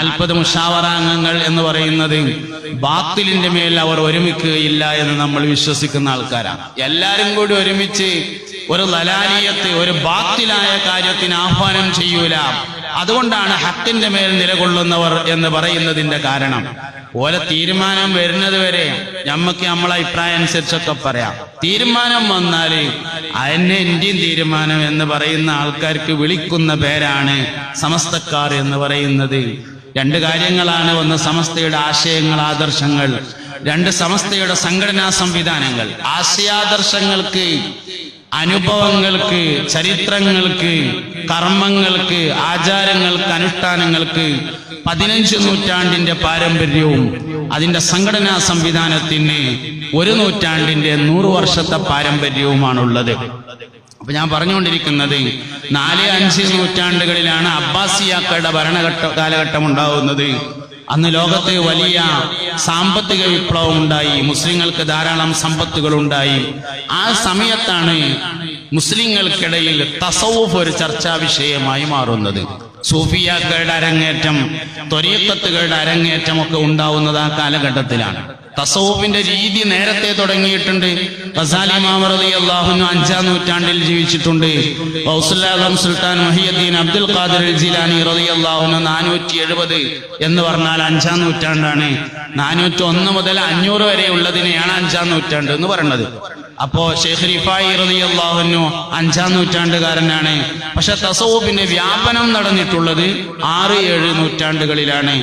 നാൽപ്പത് മുഷാവറാംഗങ്ങൾ എന്ന് പറയുന്നത് ബാത്തിലിന്റെ മേൽ അവർ ഒരുമിക്കുകയില്ല എന്ന് നമ്മൾ വിശ്വസിക്കുന്ന ആൾക്കാരാണ്. എല്ലാരും കൂടി ഒരുമിച്ച് ഒരു ലലാലിയത്തെ ഒരു ബാത്തിലായ കാര്യത്തിന് ആഹ്വാനം ചെയ്യൂല. അതുകൊണ്ടാണ് ഹക്കിന്റെ മേൽ നിലകൊള്ളുന്നവർ എന്ന് പറയുന്നതിന്റെ കാരണം. ഓരോ തീരുമാനം വരുന്നത് വരെ നമ്മക്ക് നമ്മളെ അഭിപ്രായം അനുസരിച്ചൊക്കെ പറയാം. തീരുമാനം വന്നാൽ അതിനെ ഇന്ത്യൻ തീരുമാനം എന്ന് പറയുന്ന ആൾക്കാർക്ക് വിളിക്കുന്ന പേരാണ് സമസ്തക്കാർ എന്ന് പറയുന്നത്. രണ്ട് കാര്യങ്ങളാണ് ഒന്ന് സമസ്തയുടെ ആശയങ്ങൾ ആദർശങ്ങൾ. രണ്ട് സമസ്തയുടെ സംഘടനാ സംവിധാനങ്ങൾ. ആശയാദർശങ്ങൾക്ക് അനുഭവങ്ങൾക്ക് ചരിത്രങ്ങൾക്ക് കർമ്മങ്ങൾക്ക് ആചാരങ്ങൾക്ക് അനുഷ്ഠാനങ്ങൾക്ക് പതിനഞ്ച് നൂറ്റാണ്ടിന്റെ പാരമ്പര്യവും അതിന്റെ സംഘടനാ സംവിധാനത്തിന് ഒരു നൂറ്റാണ്ടിന്റെ നൂറ് വർഷത്തെ പാരമ്പര്യവുമാണുള്ളത്. അപ്പൊ ഞാൻ പറഞ്ഞുകൊണ്ടിരിക്കുന്നത് നാല് അഞ്ച് നൂറ്റാണ്ടുകളിലാണ് അബ്ബാസിയാക്കളുടെ ഭരണഘട്ട കാലഘട്ടം ഉണ്ടാകുന്നത് അന്ന് ലോകത്ത് വലിയ സാമ്പത്തിക വിപ്ലവം ഉണ്ടായി. മുസ്ലിങ്ങൾക്ക് ധാരാളം സമ്പത്തുകൾ ഉണ്ടായി ആ സമയത്താണ് മുസ്ലിങ്ങൾക്കിടയിൽ തസവുഫ് ഒരു ചർച്ചാ വിഷയമായി മാറുന്നത്. സൂഫിയാക്കളുടെ അരങ്ങേറ്റം ത്വരീക്കത്തുകളുടെ അരങ്ങേറ്റം ഒക്കെ ഉണ്ടാവുന്നത് ആ കാലഘട്ടത്തിലാണ്. തസവുഫിന്റെ രീതി നേരത്തെ തുടങ്ങിയിട്ടുണ്ട്. അഞ്ചാം നൂറ്റാണ്ടിൽ ജീവിച്ചിട്ടുണ്ട്. സുൽത്താൻ മഹിയുദ്ദീൻ അബ്ദുൽ ഖാദിർ ജിലാനി അള്ളാഹുനു നാനൂറ്റി എഴുപത് എന്ന് പറഞ്ഞാൽ അഞ്ചാം നൂറ്റാണ്ടാണ്. നാനൂറ്റി ഒന്ന് മുതൽ അഞ്ഞൂറ് വരെ ഉള്ളതിനെയാണ് അഞ്ചാം നൂറ്റാണ്ട് എന്ന് പറയുന്നത്. അപ്പോ ഷെയ്ഖ് അഞ്ചാം നൂറ്റാണ്ടുകാരനാണ്. പക്ഷെ തസവുഫിന്റെ വ്യാപനം നടന്നിട്ടുള്ളത് ആറ് ഏഴ് നൂറ്റാണ്ടുകളിലാണ്.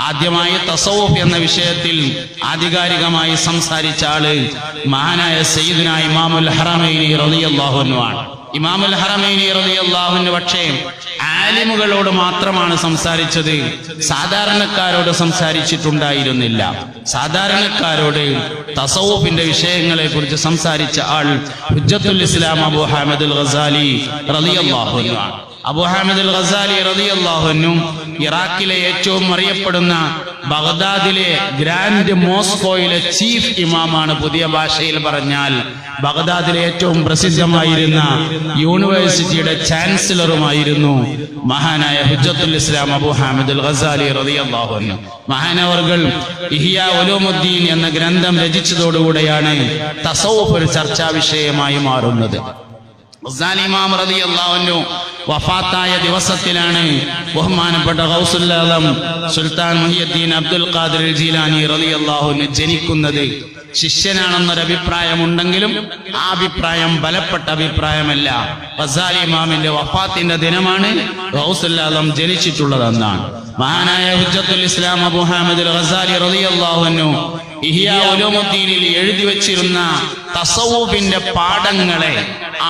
ആദ്യമായി തസവുഫ് എന്ന വിഷയത്തിൽ ആധികാരികമായി സംസാരിച്ച ആൾ മഹാനായ സെയ്ദിനായി ഇമാമുൽ ഹറമൈനി റളിയല്ലാഹുവിനു ആണ്. ഇമാമുൽ ഹറമൈനി റളിയല്ലാഹുവിന് പക്ഷേ ആലിമുകളോട് മാത്രമാണ് സംസാരിച്ചത്. സാധാരണക്കാരോട് സംസാരിച്ചിട്ടുണ്ടായിരുന്നില്ല. സാധാരണക്കാരോട് തസവുഫിന്റെ വിഷയങ്ങളെ കുറിച്ച് സംസാരിച്ച ആൾ ഹുജ്ജത്തുൽ ഇസ്ലാം അബു ഹാമദുൽ ഗസാലി റളിയല്ലാഹു അൻഹു അബൂ അബു ഹാമദുൽ ഗസാലി റളിയല്ലാഹു അൻഹു ഇറാഖിലെ ഏറ്റവും അറിയപ്പെടുന്ന ബഗ്ദാദിലെ ഗ്രാൻഡ് മോസ്കോയിലെ ചീഫ് ഇമാമാണ് പുതിയ ഭാഷയിൽ പറഞ്ഞാൽ ബഗ്ദാദിലെ ഏറ്റവും പ്രസിദ്ധമായിരുന്ന യൂണിവേഴ്സിറ്റിയുടെ ചാൻസലറുമായിരുന്നു മഹാനായ ഹുജത്തുൽ ഇസ്ലാം അബു ഹാമിദുൽ ഗസാലി റളിയല്ലാഹു അൻഹു. മഹാനവർകൾ ഇഹിയ ഉലൂമുദ്ദീൻ എന്ന ഗ്രന്ഥം രചിച്ചതോടുകൂടെയാണ് തസവുഫ് ഒരു ചർച്ചാ വിഷയമായി മാറുന്നത് ഗസാലി ഇമാം റളിയല്ലാഹു അൻഹു വഫാത്തായ ദിവസത്തിലാണ് ബഹുമാനപ്പെട്ട ഗൗസുല്ലാലം സുൽത്താൻ മുഹിയുദ്ദീൻ അബ്ദുൽ ഖാദിർ ജീലാനി റളിയല്ലാഹു അൻഹു ജനിക്കുന്നത്. ശിഷ്യനാണെന്നൊരു അഭിപ്രായമുണ്ടെങ്കിലും ആ അഭിപ്രായം ബലപ്പെട്ട അഭിപ്രായമല്ല. ഗസാലി ഇമാമിന്റെ വഫാത്തിന്റെ ദിനമാണ് ഗൗസുല്ലാലം ജനിച്ചിട്ടുള്ളതെന്നാണ് മഹാനായ ഹുജത്തുൽ ഇസ്ലാം അബു ഹാമിദ് ഗസാലി റളിയല്ലാഹു അൻഹു ഇഹിയ എഴുതി വച്ചിരുന്ന തസവൂഫിന്റെ പാഠങ്ങളെ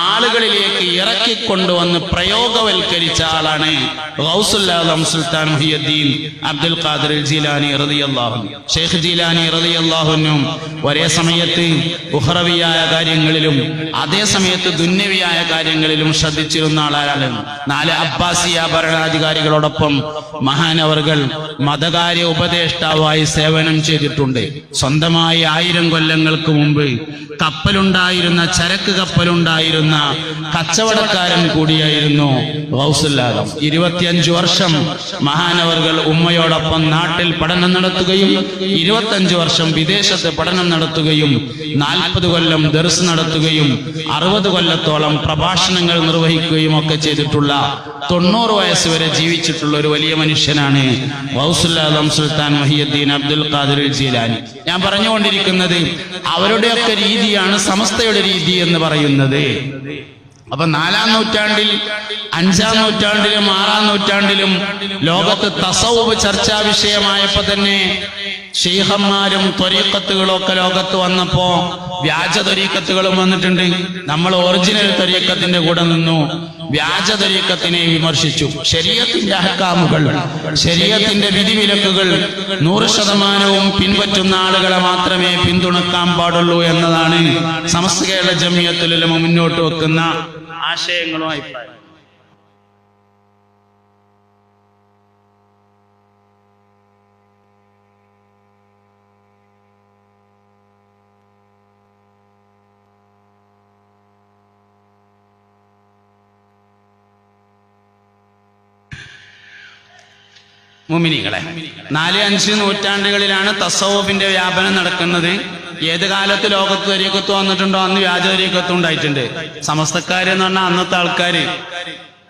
ആളുകളിലേക്ക് ഇറക്കിക്കൊണ്ടുവന്ന് പ്രയോഗവൽക്കരിച്ച ആളാണ് ഗൗസുല്ലാദം സുൽത്താൻ മുഹിയുദ്ദീൻ അബ്ദുൽ ഖാദിർ ജീലാനി റളിയല്ലാഹു ഷെയ്ഖ് ജീലാനി റതിയല്ലാഹുനും ഒരേ സമയത്ത് ഉഹ്റവിയായ കാര്യങ്ങളിലും അതേ സമയത്ത് ദുന്നവിയായ കാര്യങ്ങളിലും ശ്രദ്ധിച്ചിരുന്ന ആളാണ് നാല് അബ്ബാസിയ ഭരണാധികാരികളോടൊപ്പം മഹാനവർകൾ മതകാര്യ ഉപദേഷ്ടാവായി സേവനം ചെയ്തിട്ടുണ്ട്. സ്വന്തമായി ആയിരം കൊല്ലങ്ങൾക്ക് മുമ്പ് കപ്പലുണ്ടായിരുന്ന ചരക്ക് കപ്പലുണ്ടായിരുന്ന കച്ചവടക്കാരൻ കൂടിയായിരുന്നു ഗൗസുല്ലാദം. ഇരുപത്തിയഞ്ചു വർഷം മഹാനവർകൾ ഉമ്മയോടൊപ്പം നാട്ടിൽ പഠനം നടത്തുകയും ഇരുപത്തഞ്ചു വർഷം വിദേശത്ത് പഠനം നടത്തുകയും നാൽപ്പത് കൊല്ലം ദർസ് നടത്തുകയും അറുപത് കൊല്ലത്തോളം പ്രഭാഷണങ്ങൾ നിർവഹിക്കുകയും ഒക്കെ ചെയ്തിട്ടുള്ള തൊണ്ണൂറ് വയസ്സ് വരെ ജീവിച്ചിട്ടുള്ള ഒരു വലിയ മനുഷ്യനാണ് ഗൗസുല്ലാദം സുൽത്താൻ മഹിയുദ്ദീൻ അബ്ദുൽ ഖാദിർ ജീലാനി. ഞാൻ പറഞ്ഞുകൊണ്ടിരിക്കുന്നത് അവരുടെയൊക്കെ രീതിയാണ് സമസ്തയുടെ രീതി എന്ന് പറയുന്നത്. അപ്പൊ നാലാം നൂറ്റാണ്ടിൽ അഞ്ചാം നൂറ്റാണ്ടിലും ആറാം നൂറ്റാണ്ടിലും ലോകത്ത് തസൗബ് ചർച്ചാ വിഷയമായപ്പോ തന്നെ ഷെയ്ഖന്മാരും ത്വരീക്കത്തുകളൊക്കെ ലോകത്ത് വന്നപ്പോ വ്യാജ ത്വരീക്കത്തുകളും വന്നിട്ടുണ്ട്. നമ്മൾ ഒറിജിനൽ ത്വരീക്കത്തിന്റെ കൂടെ നിന്നു. വ്യാജ ത്വരീക്കത്തിനെ വിമർശിച്ചു. ശരീരത്തിന്റെ അഹക്കാമുകൾ ശരീരത്തിന്റെ വിധിവിലക്കുകൾ നൂറ് ശതമാനവും പിൻപറ്റുന്ന ആളുകളെ മാത്രമേ പിന്തുണക്കാൻ പാടുള്ളൂ എന്നതാണ് സമസ്ത കേരള ജമ്യത്തിലും മുന്നോട്ട് വെക്കുന്ന ആശയങ്ങളും അഭിപ്രായം മുമിനികളെ നാല് അഞ്ച് നൂറ്റാണ്ടുകളിലാണ് തസവൂഫിന്റെ വ്യാപനം നടക്കുന്നത്. ഏത് കാലത്ത് ലോകത്ത് തരീക്കത്ത് വന്നിട്ടുണ്ടോ? അന്ന് വ്യാജ തരീക്കത്ത് ഉണ്ടായിട്ടുണ്ട്. സമസ്തക്കാര് എന്ന് പറഞ്ഞാൽ അന്നത്തെ ആൾക്കാര്.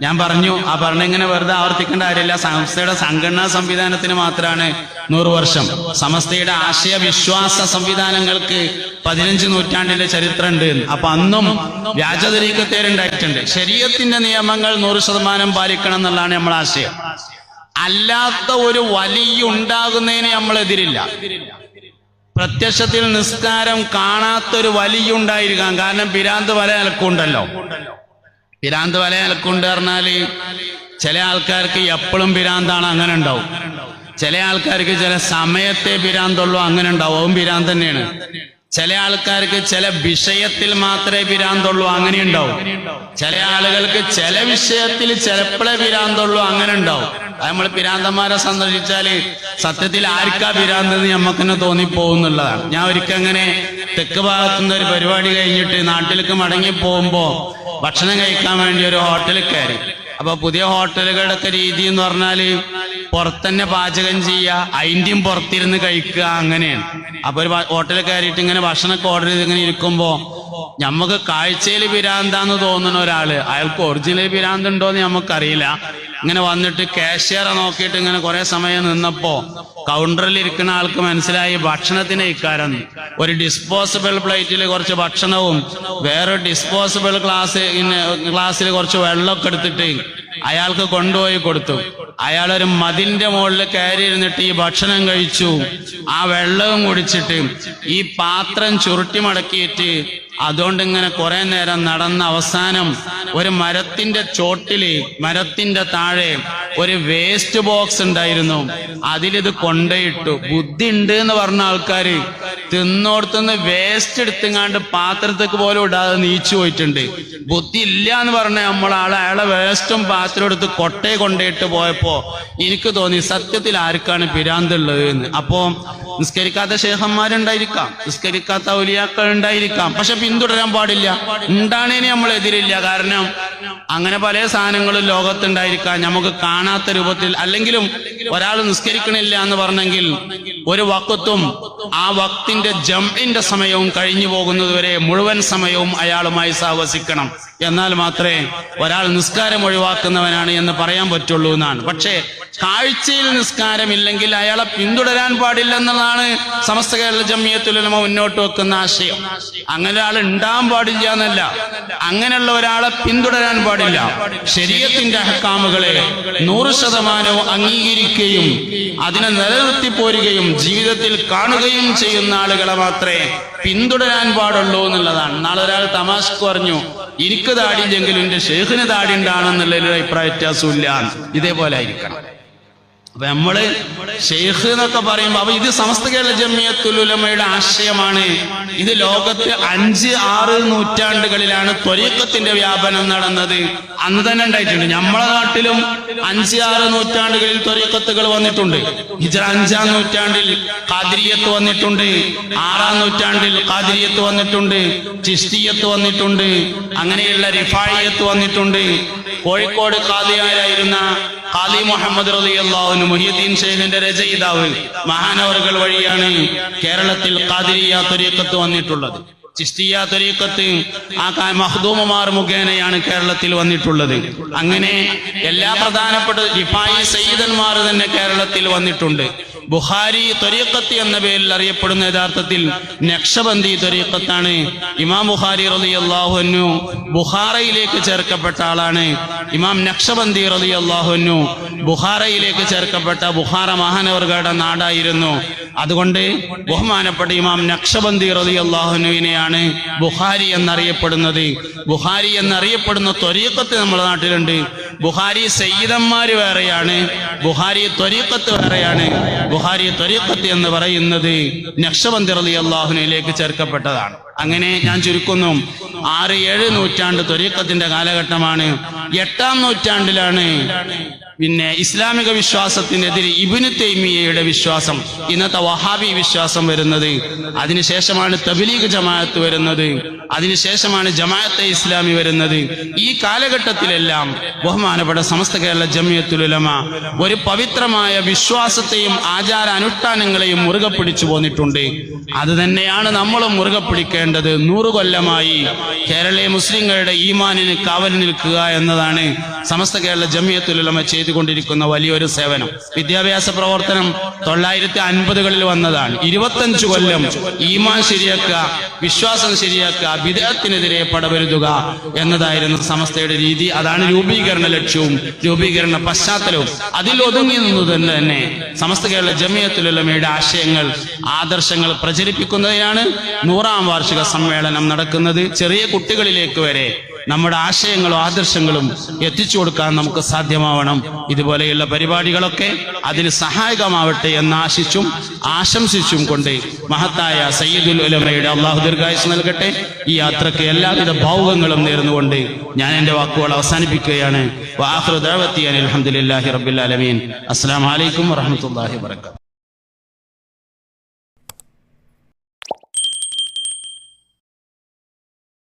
ഞാൻ പറഞ്ഞു ആ പറഞ്ഞ ഇങ്ങനെ വെറുതെ ആവർത്തിക്കേണ്ട കാര്യമില്ല. സംസ്ഥയുടെ സംഘടനാ സംവിധാനത്തിന് മാത്രമാണ് നൂറ് വർഷം. സമസ്തയുടെ ആശയ വിശ്വാസ സംവിധാനങ്ങൾക്ക് പതിനഞ്ച് നൂറ്റാണ്ടിന്റെ ചരിത്രമുണ്ട് അപ്പൊ അന്നും വ്യാജതരീക്കത്തേരുണ്ടായിട്ടുണ്ട് ശരീരത്തിന്റെ നിയമങ്ങൾ നൂറ് ശതമാനം പാലിക്കണം എന്നുള്ളതാണ് നമ്മളെ ആശയം. അല്ലാത്ത ഒരു വലിയ ഉണ്ടാകുന്നതിന് നമ്മൾ എതിരില്ല പ്രത്യക്ഷത്തിൽ നിസ്കാരം കാണാത്തൊരു വലിയ ഉണ്ടായിരിക്കാം. കാരണം പിരാന്ത് വല നിലക്കുണ്ടല്ലോ. പിരാന്ത് വല നിലക്കുണ്ട് പറഞ്ഞാൽ ചില ആൾക്കാർക്ക് എപ്പോഴും പിരാന്താണ് അങ്ങനെ ഉണ്ടാവും. ചില ആൾക്കാർക്ക് ചില സമയത്തെ പിരാന്തുള്ളൂ അങ്ങനെ ഉണ്ടാവും. അതും പിരാന്ത് തന്നെയാണ്. ചില ആൾക്കാർക്ക് ചില വിഷയത്തിൽ മാത്രമേ പിരാന്തുള്ളൂ അങ്ങനെ ഉണ്ടാവും. ചില ആളുകൾക്ക് ചില വിഷയത്തിൽ ചിലപ്പോഴേ പിരാന്തുള്ളൂ അങ്ങനെ ഉണ്ടാവും. നമ്മൾ പിരാന്തന്മാരെ സന്ദർശിച്ചാൽ സത്യത്തിൽ ആർക്കാ പിരാന്തെന്ന് നമ്മക്കെന്നെ തോന്നിപ്പോകുന്നുള്ളതാണ് ഞാൻ ഒരിക്കങ്ങനെ തെക്ക് ഭാഗത്തുനിന്ന് ഒരു പരിപാടി കഴിഞ്ഞിട്ട് നാട്ടിലേക്ക് മടങ്ങി പോകുമ്പോ ഭക്ഷണം കഴിക്കാൻ വേണ്ടി ഒരു ഹോട്ടലിൽ കയറി. അപ്പൊ പുതിയ ഹോട്ടലുകളുടെ രീതി എന്ന് പറഞ്ഞാൽ പുറത്തന്നെ പാചകം ചെയ്യുക അതിന്റെയും പുറത്തിരുന്ന് കഴിക്കുക അങ്ങനെയാണ്. അപ്പൊ ഒരു ഹോട്ടലിൽ കയറിയിട്ട് ഇങ്ങനെ ഭക്ഷണമൊക്കെ ഓർഡർ ചെയ്ത് ഇങ്ങനെ ഇരിക്കുമ്പോ നമുക്ക് കാഴ്ചയിൽ പിരാന്താന്ന് തോന്നുന്ന ഒരാൾ. അയാൾക്ക് ഒറിജിനൽ പിരാന്ത് ഉണ്ടോന്ന് നമുക്കറിയില്ല ഇങ്ങനെ വന്നിട്ട് കാഷ്യറെ നോക്കിയിട്ട് ഇങ്ങനെ കുറെ സമയം നിന്നപ്പോ കൗണ്ടറിൽ ഇരിക്കുന്ന ആൾക്ക് മനസ്സിലായി ഭക്ഷണത്തിന് ഇക്കാരം. ഒരു ഡിസ്പോസിബിൾ പ്ലേറ്റിൽ കുറച്ച് ഭക്ഷണവും വേറെ ഡിസ്പോസിബിൾ ഗ്ലാസ് ഗ്ലാസ്സിൽ കുറച്ച് വെള്ളമൊക്കെ എടുത്തിട്ട് അയാൾക്ക് കൊണ്ടുപോയി കൊടുത്തു. അയാൾ ഒരു മതിലിന്റെ മുകളിൽ കയറി ഇരുന്നിട്ട് ഈ ഭക്ഷണം കഴിച്ചു. ആ വെള്ളവും കുടിച്ചിട്ട് ഈ പാത്രം ചുരുട്ടി മടക്കിയിട്ട് അതുകൊണ്ട് ഇങ്ങനെ കുറെ നേരം നടന്ന അവസാനം ഒരു മരത്തിന്റെ ചോട്ടിൽ മരത്തിന്റെ താഴെ ഒരു വേസ്റ്റ് ബോക്സ് ഉണ്ടായിരുന്നു. അതിലിത് കൊണ്ടയിട്ടു. ബുദ്ധി ഉണ്ട് എന്ന് പറഞ്ഞ ആൾക്കാര് തിന്നോടത്തുനിന്ന് വേസ്റ്റ് എടുത്തുങ്ങാണ്ട് പാത്രത്തേക്ക് പോലും ഇടാതെ നീച്ചു പോയിട്ടുണ്ട്. ബുദ്ധി ഇല്ല എന്ന് പറഞ്ഞ നമ്മൾ ആളെ അയാളെ വേസ്റ്റും പാത്രം എടുത്ത് കൊട്ടയെ കൊണ്ടയിട്ട് പോയപ്പോ എനിക്ക് തോന്നി സത്യത്തിൽ ആർക്കാണ് പിരാന്തുള്ളത് എന്ന്. അപ്പോ നിസ്കരിക്കാത്ത ശേഖന്മാരുണ്ടായിരിക്കാം. നിസ്കരിക്കാത്ത ഔലിയാക്കൾ ഉണ്ടായിരിക്കാം പക്ഷെ പിന്തുടരാൻ പാടില്ല. ഉണ്ടാണേന് നമ്മൾ എതിരില്ല. കാരണം അങ്ങനെ പല സാധനങ്ങളും ലോകത്തുണ്ടായിരിക്കാം. നമുക്ക് കാണാത്ത രൂപത്തിൽ അല്ലെങ്കിലും ഒരാൾ നിസ്കരിക്കണില്ല എന്ന് പറഞ്ഞെങ്കിൽ ഒരു വക്കത്തും ആ വക്തിന്റെ ജംഇന്റെ സമയവും കഴിഞ്ഞു പോകുന്നതുവരെ മുഴുവൻ സമയവും അയാളുമായി സാഹസിക്കണം എന്നാൽ മാത്രമേ ഒരാൾ നിസ്കാരം ഒഴിവാക്കുന്നവനാണ് എന്ന് പറയാൻ പറ്റുള്ളൂ എന്നാണ്. പക്ഷേ കാഴ്ചയിൽ നിസ്കാരമില്ലെങ്കിൽ അയാളെ പിന്തുടരാൻ പാടില്ലെന്നതാണ് സമസ്ത കേരള ജമിയത്തുലമ മുന്നോട്ട് വെക്കുന്ന ആശയം. അങ്ങനെ ഒരാൾ ഉണ്ടാൻ പാടില്ല എന്നല്ല. അങ്ങനെയുള്ള ഒരാളെ പിന്തുടരാൻ പാടില്ല. ശരീരത്തിന്റെ അഹക്കാമുകളെ നൂറ് ശതമാനവും അംഗീകരിക്കുകയും അതിനെ നിലനിർത്തി പോരുകയും ജീവിതത്തിൽ കാണുകയും ചെയ്യുന്ന ആളുകളെ മാത്രമേ പിന്തുടരാൻ പാടുള്ളൂ എന്നുള്ളതാണ്. നാളെ ഒരാൾ തമാശക്ക് പറഞ്ഞു എനിക്ക് താടിയില്ലെങ്കിലും എന്റെ ഷേഖിന് താടി ഉണ്ടാണെന്നുള്ളൊരു അഭിപ്രായ വ്യത്യാസമില്ല. ഇതേപോലെ ആയിരിക്കണം. അപ്പൊ നമ്മൾ ഷെയ്ഖ് എന്നൊക്കെ പറയുമ്പോ അപ്പൊ ഇത് സമസ്ത കേരള ജമിയത്തുലുലമയുടെ ആശയമാണ്. ഇത് ലോകത്ത് അഞ്ച് ആറ് നൂറ്റാണ്ടുകളിലാണ് ത്വരീക്കത്തിന്റെ വ്യാപനം നടന്നത്. അന്ന് തന്നെ ഉണ്ടായിട്ടുണ്ട്. നമ്മളെ നാട്ടിലും അഞ്ച് ആറ് നൂറ്റാണ്ടുകളിൽ ത്വരീക്കത്തുകൾ വന്നിട്ടുണ്ട്. ഹിജറ അഞ്ചാം നൂറ്റാണ്ടിൽ കാതിരിയത്ത് വന്നിട്ടുണ്ട്. ആറാം നൂറ്റാണ്ടിൽ കാതിരിയത്ത് വന്നിട്ടുണ്ട്. ചിഷ്ടിയത്ത് വന്നിട്ടുണ്ട്. അങ്ങനെയുള്ള റിഫായിയത്ത് വന്നിട്ടുണ്ട്. കോഴിക്കോട് കാലിയായിരുന്ന കാലി മുഹമ്മദ് റളിയല്ലാഹു മുഹിയുദ്ദീൻ ഷെയ്ഖിന്റെ രചയിതാവ് മഹാനവറുകൾ വഴിയാണ് കേരളത്തിൽ കാതിരിയാത്തൊരുക്കത്ത് വന്നിട്ടുള്ളത്. ചിസ്തിയ ആ മഖ്ദൂമുമാർ മുഖേനയാണ് കേരളത്തിൽ വന്നിട്ടുള്ളത്. അങ്ങനെ എല്ലാ പ്രധാനപ്പെട്ട റിഫായി സയ്യിദന്മാർ തന്നെ കേരളത്തിൽ വന്നിട്ടുണ്ട്. ബുഹാരി ത്വരീഖത്ത് എന്ന പേരിൽ അറിയപ്പെടുന്ന യഥാർത്ഥത്തിൽ നക്ഷബന്ദി ത്വരീഖത്താണ് ഇമാം ബുഹാരി റലി അൻഹു ബുഹാറയിലേക്ക് ചേർക്കപ്പെട്ട ആളാണ്. ഇമാം നക്ഷബന്തി റളിയല്ലാഹു അൻഹു ബുഹാറയിലേക്ക് ചേർക്കപ്പെട്ട ബുഹാറ മഹാനവർഗയുടെ നാടായിരുന്നു. അതുകൊണ്ട് ബഹുമാനപ്പെട്ട ഇമാം നക്ഷബന്തി റലി അള്ളാഹുനുവിനെയാണ് ബുഹാരി എന്നറിയപ്പെടുന്നത്. ബുഹാരി എന്നറിയപ്പെടുന്ന ത്വരീക്കത്ത് നമ്മുടെ നാട്ടിലുണ്ട്. ബുഖാരി സയ്യിദന്മാര് വേറെയാണ് ബുഹാരി ത്വരീഖത്ത് വേറെയാണ്. ബുഹാരി ത്വരീഖത്ത് എന്ന് പറയുന്നത് നക്ഷബന്ദി അള്ളാഹുനയിലേക്ക് ചേർക്കപ്പെട്ടതാണ്. അങ്ങനെ ഞാൻ ചുരുക്കുന്നു ആറ് ഏഴ് നൂറ്റാണ്ട് ത്വരീഖത്തിന്റെ കാലഘട്ടമാണ്. എട്ടാം നൂറ്റാണ്ടിലാണ് പിന്നെ ഇസ്ലാമിക വിശ്വാസത്തിനെതിരെ ഇബിന് തൈമിയയുടെ വിശ്വാസം ഇന്നത്തെ വഹാബി വിശ്വാസം വരുന്നത് അതിനുശേഷമാണ് തബലീഗ് ജമാഅത്ത് വരുന്നത് അതിനുശേഷമാണ് ജമാഅത്തെ ഇസ്ലാമി വരുന്നത്. ഈ കാലഘട്ടത്തിലെല്ലാം ബഹുമാനപ്പെട്ട സമസ്ത കേരള ജമിയത്തുലമ ഒരു പവിത്രമായ വിശ്വാസത്തെയും ആചാര അനുഷ്ഠാനങ്ങളെയും മുറുകെ പിടിച്ചു പോന്നിട്ടുണ്ട്. അത് തന്നെയാണ് നമ്മളും മുറുകെ പിടിക്കേണ്ടത്. നൂറു കൊല്ലമായി കേരളീയ മുസ്ലിങ്ങളുടെ ഈമാനിന് കാവൽ നിൽക്കുക എന്നതാണ് സമസ്ത കേരള ജമിയത്തുലുലമ ചെയ്തുകൊണ്ടിരിക്കുന്ന വലിയൊരു സേവനം. വിദ്യാഭ്യാസ പ്രവർത്തനം തൊള്ളായിരത്തി അൻപതുകളിൽ വന്നതാണ്. ഇരുപത്തഞ്ച് കൊല്ലം ഈമാൻ ശരിയാക്കുക വിശ്വാസം ശരിയാക്കുക വിദേഹത്തിനെതിരെ പടവരുതുക എന്നതായിരുന്നു സമസ്തയുടെ രീതി. അതാണ് രൂപീകരണ ലക്ഷ്യവും രൂപീകരണ പശ്ചാത്തലവും. അതിൽ ഒതുങ്ങി നിന്നു തന്നെ സമസ്ത കേരള ജമിയത്തുലമയുടെ ആശയങ്ങൾ ആദർശങ്ങൾ പ്രചരിപ്പിക്കുന്നതിനാണ് നൂറാം വാർഷിക സമ്മേളനം നടക്കുന്നത്. ചെറിയ കുട്ടികളിലേക്ക് വരെ നമ്മുടെ ആശയങ്ങളും ആദർശങ്ങളും എത്തിച്ചു കൊടുക്കാൻ നമുക്ക് സാധ്യമാവണം. ഇതുപോലെയുള്ള പരിപാടികളൊക്കെ അതിന് സഹായകമാവട്ടെ എന്ന് ആശിച്ചും ആശംസിച്ചും കൊണ്ട് മഹത്തായ സയ്യിദുൽ ഉലമയുടെ അള്ളാഹു ദീർഘായുസ് നൽകട്ടെ. ഈ യാത്രയ്ക്ക് എല്ലാവിധ ഭാവുകങ്ങളും നേർന്നുകൊണ്ട് ഞാൻ എന്റെ വാക്കുകൾ അവസാനിപ്പിക്കുകയാണ്. വാഹൃദാവത്തി അലഹമുല്ലാഹി റബ്ബിൽ അലമീൻ അസ്സാം വലൈക്കും വറഹമത്തല്ലാഹി വർക്കാത്തു